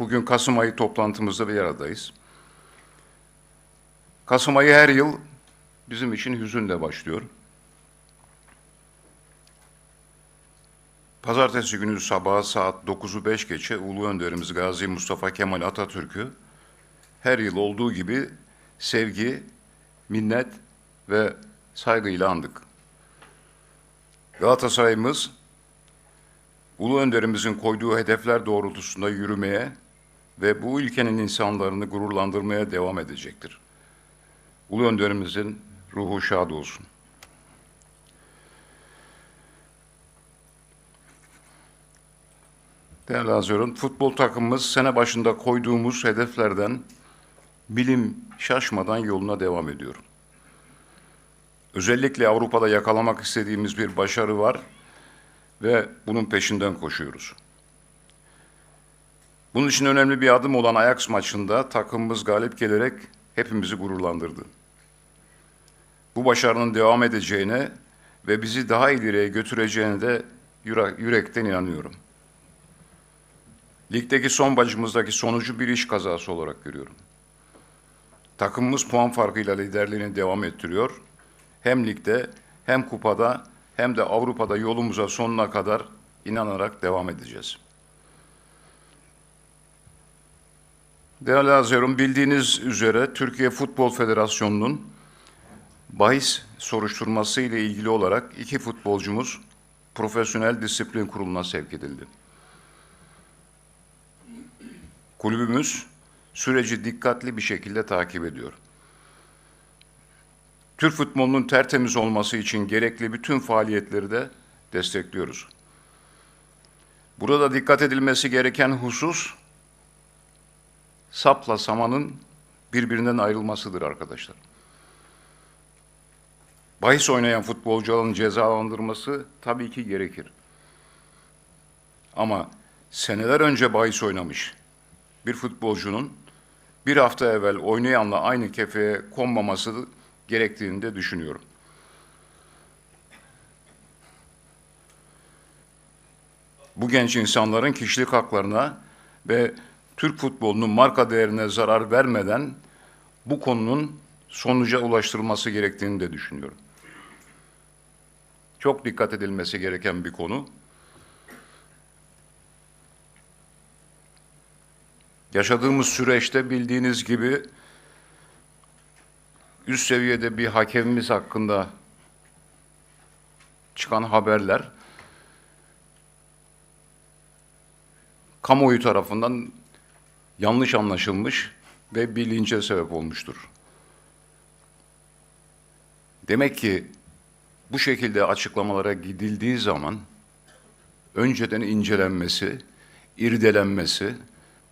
Bugün Kasım ayı toplantımızda bir aradayız. Kasım ayı her yıl bizim için hüzünle başlıyor. Pazartesi günü sabah saat 9'u 5 geçe Ulu Önderimiz Gazi Mustafa Kemal Atatürk'ü her yıl olduğu gibi sevgi, minnet ve saygıyla andık. Galatasaray'ımız Ulu Önderimizin koyduğu hedefler doğrultusunda yürümeye ve bu ülkenin insanlarını gururlandırmaya devam edecektir. Ulu Önderimizin ruhu şad olsun. Değerli Hazırın, futbol takımımız sene başında koyduğumuz hedeflerden bilim şaşmadan yoluna devam ediyor. Özellikle Avrupa'da yakalamak istediğimiz bir başarı var ve bunun peşinden koşuyoruz. Bunun için önemli bir adım olan Ajax maçında takımımız galip gelerek hepimizi gururlandırdı. Bu başarının devam edeceğine ve bizi daha ileriye götüreceğine de yüre- yürekten inanıyorum. Ligdeki son maçımızdaki sonucu bir iş kazası olarak görüyorum. Takımımız puan farkıyla liderliğini devam ettiriyor. Hem ligde hem kupada hem de Avrupa'da yolumuza sonuna kadar inanarak devam edeceğiz. Değerli Haziran, bildiğiniz üzere Türkiye Futbol Federasyonu'nun bahis soruşturması ile ilgili olarak iki futbolcumuz Profesyonel Disiplin Kurulu'na sevk edildi. Kulübümüz süreci dikkatli bir şekilde takip ediyor. Türk futbolunun tertemiz olması için gerekli bütün faaliyetleri de destekliyoruz. Burada dikkat edilmesi gereken husus sapla samanın birbirinden ayrılmasıdır arkadaşlar. Bahis oynayan futbolcuların cezalandırması tabii ki gerekir. Ama seneler önce bahis oynamış bir futbolcunun bir hafta evvel oynayanla aynı kefeye konmaması gerektiğini de düşünüyorum. Bu genç insanların kişilik haklarına ve Türk futbolunun marka değerine zarar vermeden bu konunun sonuca ulaştırılması gerektiğini de düşünüyorum. Çok dikkat edilmesi gereken bir konu. Yaşadığımız süreçte bildiğiniz gibi üst seviyede bir hakemimiz hakkında çıkan haberler kamuoyu tarafından yanlış anlaşılmış ve bir linçe sebep olmuştur. Demek ki bu şekilde açıklamalara gidildiği zaman önceden incelenmesi, irdelenmesi,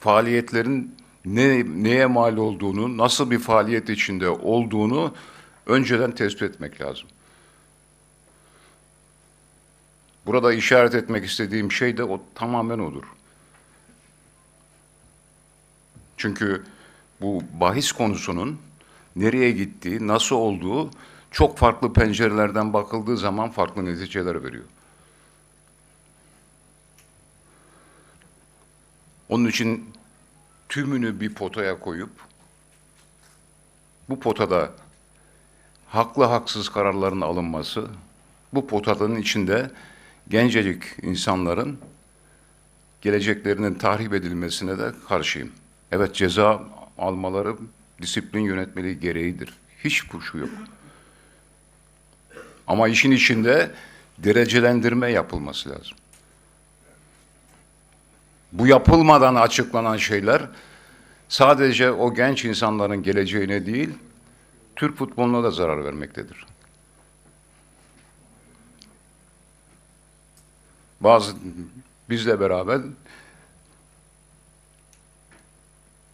faaliyetlerin ne, neye mal olduğunu, nasıl bir faaliyet içinde olduğunu önceden tespit etmek lazım. Burada işaret etmek istediğim şey de o tamamen odur. Çünkü bu bahis konusunun nereye gittiği, nasıl olduğu çok farklı pencerelerden bakıldığı zaman farklı neticeler veriyor. Onun için tümünü bir potaya koyup bu potada haklı haksız kararların alınması, bu potanın içinde gencecik insanların geleceklerinin tahrip edilmesine de karşıyım. Evet ceza almaları disiplin yönetmeliği gereğidir. Hiç kuşku yok. Ama işin içinde derecelendirme yapılması lazım. Bu yapılmadan açıklanan şeyler sadece o genç insanların geleceğine değil, Türk futboluna da zarar vermektedir. Bazı bizle beraber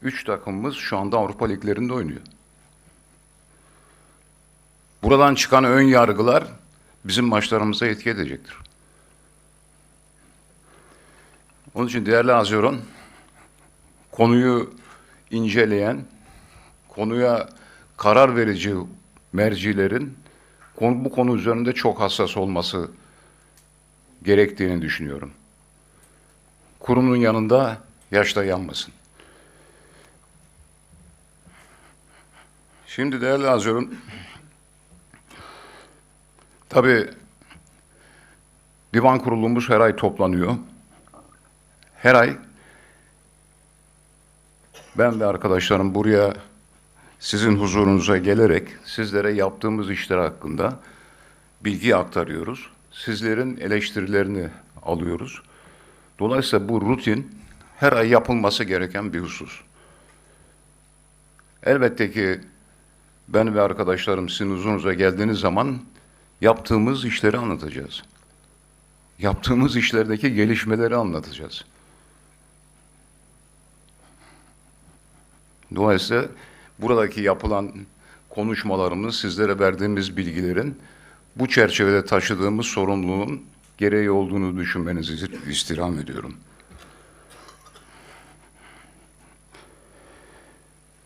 üç takımımız şu anda Avrupa liglerinde oynuyor. Buradan çıkan ön yargılar bizim maçlarımıza etki edecektir. Onun için değerli Aziron, konuyu inceleyen, konuya karar verici mercilerin konu, bu konu üzerinde çok hassas olması gerektiğini düşünüyorum. Kurumun yanında yaşta yanmasın. Şimdi değerli Hazırın, tabii divan kurulumuz her ay toplanıyor. Her ay ben ve arkadaşlarım buraya sizin huzurunuza gelerek sizlere yaptığımız işler hakkında bilgi aktarıyoruz. Sizlerin eleştirilerini alıyoruz. Dolayısıyla bu rutin her ay yapılması gereken bir husus. Elbette ki ben ve arkadaşlarım sizin huzurunuza geldiğiniz zaman yaptığımız işleri anlatacağız. Yaptığımız işlerdeki gelişmeleri anlatacağız. Dolayısıyla buradaki yapılan konuşmalarımız, sizlere verdiğimiz bilgilerin bu çerçevede taşıdığımız sorumluluğun gereği olduğunu düşünmenizi istirham ediyorum.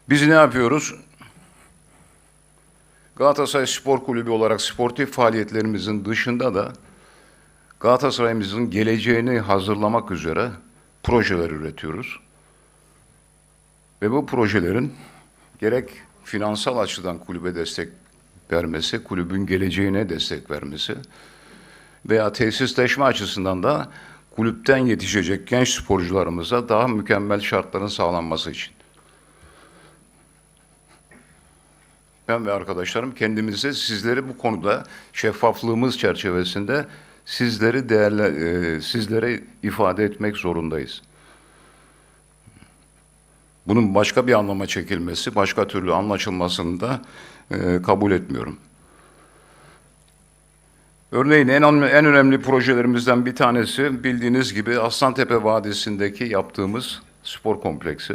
Biz ne yapıyoruz? Galatasaray Spor Kulübü olarak sportif faaliyetlerimizin dışında da Galatasaray'ımızın geleceğini hazırlamak üzere projeler üretiyoruz. Ve bu projelerin gerek finansal açıdan kulübe destek vermesi, kulübün geleceğine destek vermesi veya tesisleşme açısından da kulüpten yetişecek genç sporcularımıza daha mükemmel şartların sağlanması için. Ben ve arkadaşlarım kendimizi sizleri bu konuda şeffaflığımız çerçevesinde sizleri değerli, e, sizlere ifade etmek zorundayız. Bunun başka bir anlama çekilmesi, başka türlü anlaşılmasını da e, kabul etmiyorum. Örneğin en, en önemli projelerimizden bir tanesi bildiğiniz gibi Aslantepe Vadisi'ndeki yaptığımız spor kompleksi.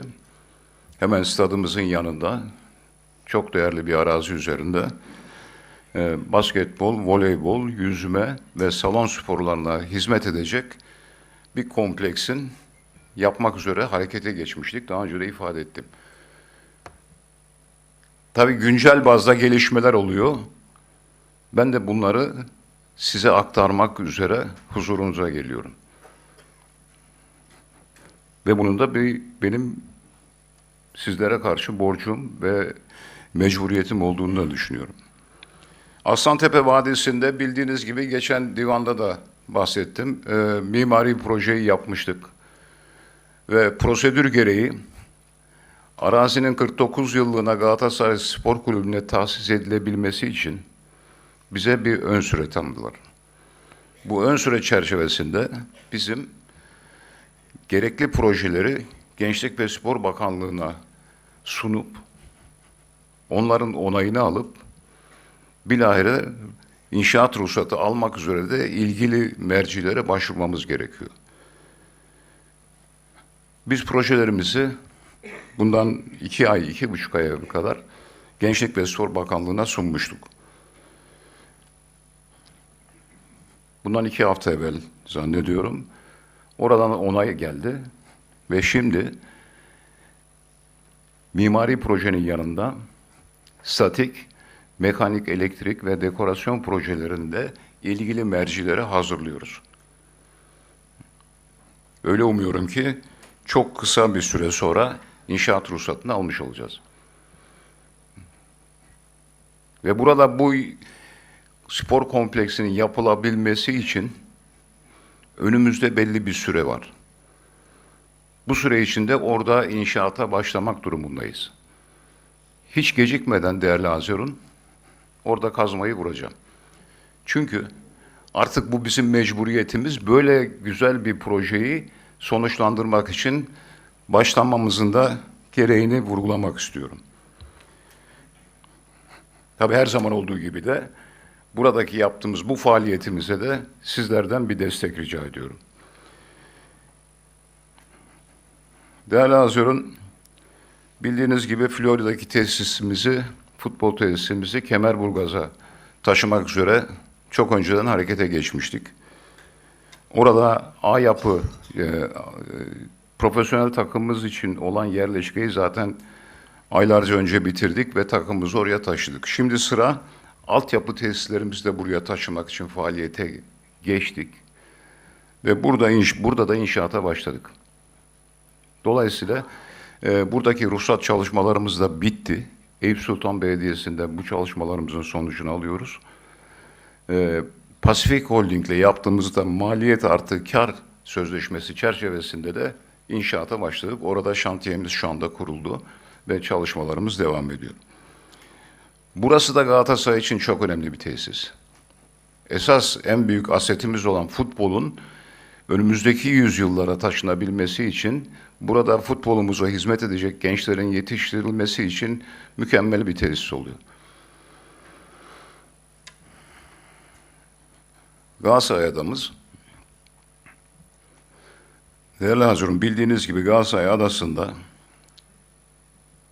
Hemen stadımızın yanında çok değerli bir arazi üzerinde e, basketbol, voleybol, yüzme ve salon sporlarına hizmet edecek bir kompleksin yapmak üzere harekete geçmiştik. Daha önce de ifade ettim. Tabii güncel bazda gelişmeler oluyor. Ben de bunları size aktarmak üzere huzurunuza geliyorum. Ve bunun da bir benim sizlere karşı borcum ve mecburiyetim olduğunu da düşünüyorum. Aslantepe Vadisi'nde bildiğiniz gibi geçen divanda da bahsettim. E, mimari projeyi yapmıştık. Ve prosedür gereği arazinin 49 yıllığına Galatasaray Spor Kulübü'ne tahsis edilebilmesi için bize bir ön süre tanıdılar. Bu ön süre çerçevesinde bizim gerekli projeleri Gençlik ve Spor Bakanlığı'na sunup onların onayını alıp bilahare inşaat ruhsatı almak üzere de ilgili mercilere başvurmamız gerekiyor. Biz projelerimizi bundan iki ay, iki buçuk aya kadar Gençlik ve Spor Bakanlığı'na sunmuştuk. Bundan iki hafta evvel zannediyorum. Oradan onay geldi ve şimdi mimari projenin yanında statik, mekanik, elektrik ve dekorasyon projelerinde ilgili mercilere hazırlıyoruz. Öyle umuyorum ki çok kısa bir süre sonra inşaat ruhsatını almış olacağız. Ve burada bu spor kompleksinin yapılabilmesi için önümüzde belli bir süre var. Bu süre içinde orada inşaata başlamak durumundayız. Hiç gecikmeden değerli Hazerun, orada kazmayı vuracağım. Çünkü artık bu bizim mecburiyetimiz. Böyle güzel bir projeyi sonuçlandırmak için başlamamızın da gereğini vurgulamak istiyorum. Tabii her zaman olduğu gibi de buradaki yaptığımız bu faaliyetimize de sizlerden bir destek rica ediyorum. Değerli Hazırın, bildiğiniz gibi Florida'daki tesisimizi, futbol tesisimizi Kemerburgaz'a taşımak üzere çok önceden harekete geçmiştik. Orada A yapı, e, e, profesyonel takımımız için olan yerleşkeyi zaten aylarca önce bitirdik ve takımımızı oraya taşıdık. Şimdi sıra altyapı tesislerimizi de buraya taşımak için faaliyete geçtik. Ve burada inş, burada da inşaata başladık. Dolayısıyla e, buradaki ruhsat çalışmalarımız da bitti. Eyüp Sultan Belediyesi'nde bu çalışmalarımızın sonucunu alıyoruz. Ee, Pasifik Holding ile yaptığımızda maliyet artı kar sözleşmesi çerçevesinde de inşaata başladık. Orada şantiyemiz şu anda kuruldu ve çalışmalarımız devam ediyor. Burası da Galatasaray için çok önemli bir tesis. Esas en büyük asetimiz olan futbolun önümüzdeki yüzyıllara taşınabilmesi için burada futbolumuza hizmet edecek gençlerin yetiştirilmesi için mükemmel bir tesis oluyor. Galatasaray adamız Değerli Hazırım, bildiğiniz gibi Galatasaray Adası'nda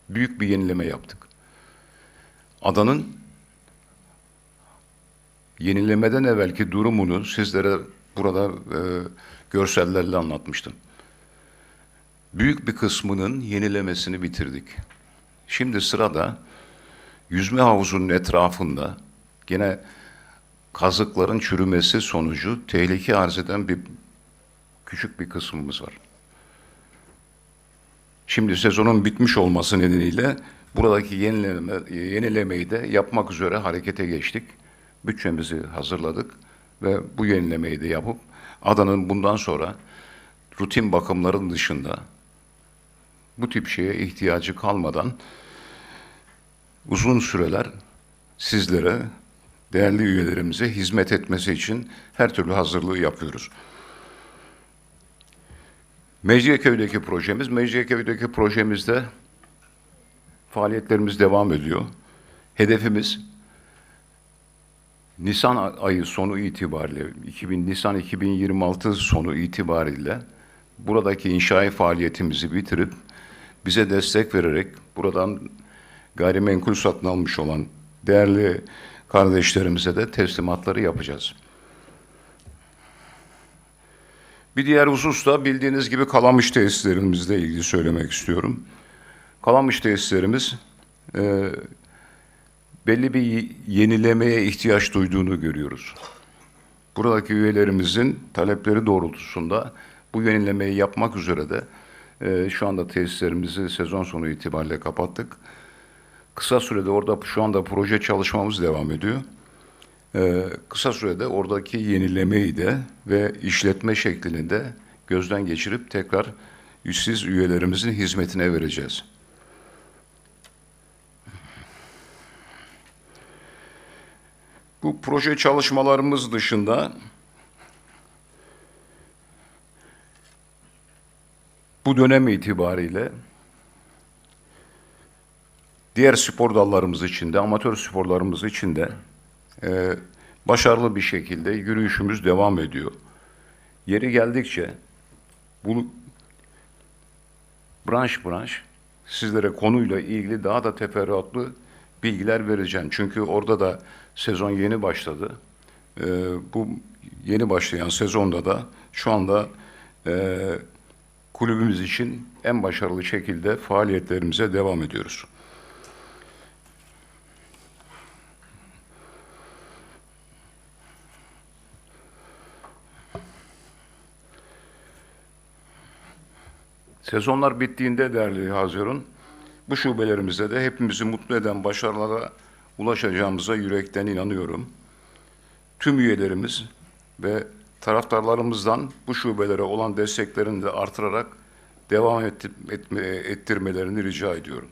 büyük bir yenileme yaptık. Adanın yenilemeden evvelki durumunu sizlere burada e, görsellerle anlatmıştım. Büyük bir kısmının yenilemesini bitirdik. Şimdi sırada yüzme havuzunun etrafında gene kazıkların çürümesi sonucu tehlike arz eden bir küçük bir kısmımız var. Şimdi sezonun bitmiş olması nedeniyle buradaki yenileme, yenilemeyi de yapmak üzere harekete geçtik. Bütçemizi hazırladık ve bu yenilemeyi de yapıp adanın bundan sonra rutin bakımların dışında bu tip şeye ihtiyacı kalmadan uzun süreler sizlere, değerli üyelerimize hizmet etmesi için her türlü hazırlığı yapıyoruz. Mecidiyeköy'deki projemiz, Mecidiyeköy'deki projemizde faaliyetlerimiz devam ediyor. Hedefimiz Nisan ayı sonu itibariyle, 2000, Nisan 2026 sonu itibariyle buradaki inşai faaliyetimizi bitirip bize destek vererek buradan gayrimenkul satın almış olan değerli kardeşlerimize de teslimatları yapacağız. Bir diğer husus da bildiğiniz gibi Kalamış tesislerimizle ilgili söylemek istiyorum. Kalamış tesislerimiz e, belli bir yenilemeye ihtiyaç duyduğunu görüyoruz. Buradaki üyelerimizin talepleri doğrultusunda bu yenilemeyi yapmak üzere de e, şu anda tesislerimizi sezon sonu itibariyle kapattık. Kısa sürede orada şu anda proje çalışmamız devam ediyor. Ee, kısa sürede oradaki yenilemeyi de ve işletme şeklini de gözden geçirip tekrar üstsiz üyelerimizin hizmetine vereceğiz. Bu proje çalışmalarımız dışında bu dönem itibariyle diğer spor dallarımız içinde, amatör sporlarımız içinde e, başarılı bir şekilde yürüyüşümüz devam ediyor. Yeri geldikçe bu branş branş sizlere konuyla ilgili daha da teferruatlı bilgiler vereceğim. Çünkü orada da sezon yeni başladı. E, bu yeni başlayan sezonda da şu anda e, kulübümüz için en başarılı şekilde faaliyetlerimize devam ediyoruz. Sezonlar bittiğinde değerli Hazirun, bu şubelerimizde de hepimizi mutlu eden başarılara ulaşacağımıza yürekten inanıyorum. Tüm üyelerimiz ve taraftarlarımızdan bu şubelere olan desteklerini de artırarak devam ettirmelerini rica ediyorum.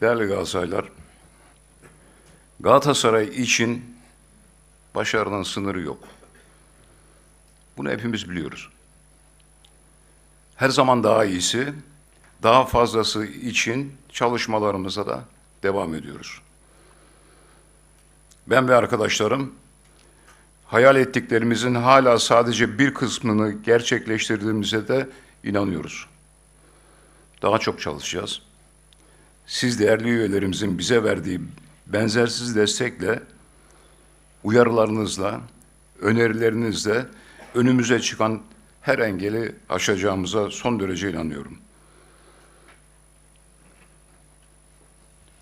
Değerli Galatasaraylar, Galatasaray için başarının sınırı yok. Bunu hepimiz biliyoruz. Her zaman daha iyisi, daha fazlası için çalışmalarımıza da devam ediyoruz. Ben ve arkadaşlarım hayal ettiklerimizin hala sadece bir kısmını gerçekleştirdiğimize de inanıyoruz. Daha çok çalışacağız. Siz değerli üyelerimizin bize verdiği benzersiz destekle, uyarılarınızla, önerilerinizle önümüze çıkan her engeli aşacağımıza son derece inanıyorum.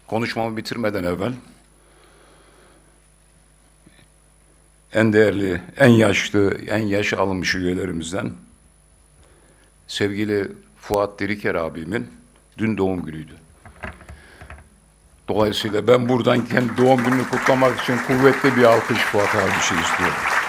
Konuşmamı bitirmeden evvel en değerli, en yaşlı, en yaş alınmış üyelerimizden sevgili Fuat Diriker abimin dün doğum günüydü. Dolayısıyla ben buradan kendi doğum gününü kutlamak için kuvvetli bir alkış Fuat abi şey istiyorum.